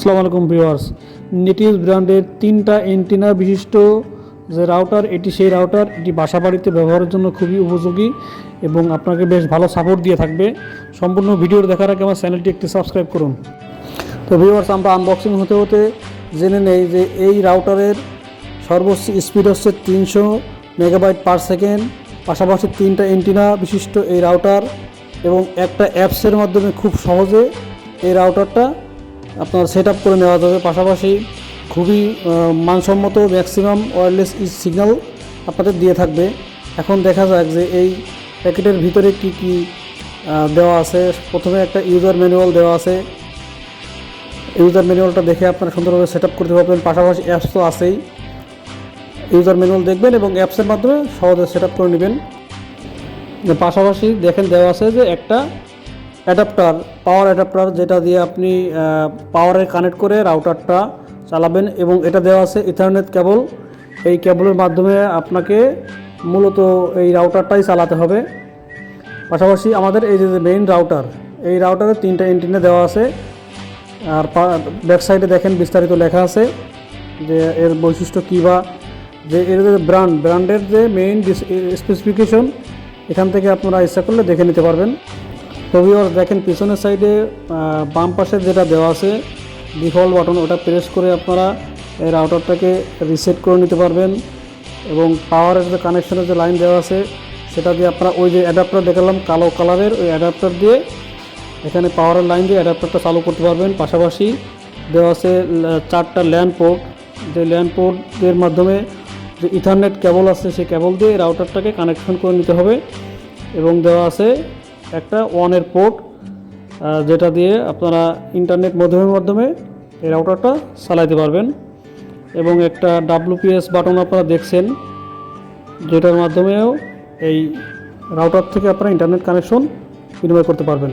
আসসালামু আলাইকুম viewers. Native ব্র্যান্ডের তিনটা এন্টিনা বিশিষ্ট যে রাউটার এটি সেই রাউটার এটি বাসা বাড়িতে ব্যবহারের জন্য খুবই উপযোগী এবং আপনাকে বেশ ভালো সাপোর্ট দিয়ে থাকবে। সম্পূর্ণ ভিডিও দেখার আগে আমার চ্যানেলটি একটি সাবস্ক্রাইব করুন। তো ভিউয়ার্স, আমরা আনবক্সিং হতে হতে জেনে নেই যে এই রাউটারের সর্বোচ্চ স্পিড হচ্ছে তিনশো মেগাবাইট পার সেকেন্ড পাশাপাশি তিনটা এন্টিনা বিশিষ্ট এই রাউটার এবং একটা অ্যাপসের মাধ্যমে খুব সহজে এই রাউটারটা আপনার সেট করে নেওয়া যাবে। পাশাপাশি খুবই মানসম্মত ম্যাক্সিমাম ওয়্যারলেস সিগন্যাল আপনাদের দিয়ে থাকবে। এখন দেখা যাক যে এই প্যাকেটের ভিতরে কি কি দেওয়া আছে। প্রথমে একটা ইউজার ম্যানুয়াল দেওয়া আছে। ইউজার ম্যানুয়ালটা দেখে আপনারা সুন্দরভাবে সেট আপ করতে পারবেন। পাশাপাশি অ্যাপস তো আছেই। ইউজার ম্যানুয়াল দেখবেন এবং অ্যাপসের মাধ্যমে সহজে সেট করে নেবেন। পাশাপাশি দেখেন দেওয়া আছে যে একটা অ্যাডাপ্টার, পাওয়ার অ্যাডাপ্টার যেটা দিয়ে আপনি পাওয়ারে কানেক্ট করে রাউটারটা চালাবেন এবং এটা দেওয়া আছে ইথারনেট কেবল। এই কেবলের মাধ্যমে আপনাকে মূলত এই রাউটারটাই চালাতে হবে। পাশাপাশি আমাদের এই যে মেইন রাউটার এই রাউটারে তিনটা এন্টিনা দেওয়া আছে। আর ব্যাক সাইডে দেখেন বিস্তারিত লেখা আছে যে এর বৈশিষ্ট্য কী বা, যে এর যে ব্র্যান্ড ব্র্যান্ডের যে মেইন স্পেসিফিকেশন এখান থেকে আপনারা ইচ্ছা করলে দেখে নিতে পারবেন। তো দেখেন পিছনের সাইডে বাম পাশে যেটা দেওয়া আছে ডিফল্ট বাটন ওটা প্রেস করে আপনারা এই রাউটারটাকে রিসেট করে নিতে পারবেন। এবং পাওয়ারের যে কানেকশনের যে লাইন দেওয়া আছে, সেটা দিয়ে আপনারা ওই যে অ্যাডাপ্টার দেখালাম, কালো কালারের ওই অ্যাডাপ্টার দিয়ে এখানে পাওয়ারের লাইন দিয়ে অ্যাডাপ্টারটা চালু করতে পারবেন। পাশাপাশি দেওয়া আছে চারটা ল্যান্ড পোর্ট যে ল্যান্ড পোর্টের মাধ্যমে যে ইথারনেট কেবল আছে, সেই কেবল দিয়ে রাউটারটাকে কানেকশন করে নিতে হবে। এবং দেওয়া আছে একটা ওয়ানের পোর্ট যেটা দিয়ে আপনারা ইন্টারনেট মাধ্যমের মাধ্যমে এই রাউটারটা চালাইতে পারবেন। এবং একটা ডাব্লুপিএস বাটন আপনারা দেখছেন, যেটার মাধ্যমেও এই রাউটার থেকে আপনারা ইন্টারনেট কানেকশন বিনিময় করতে পারবেন।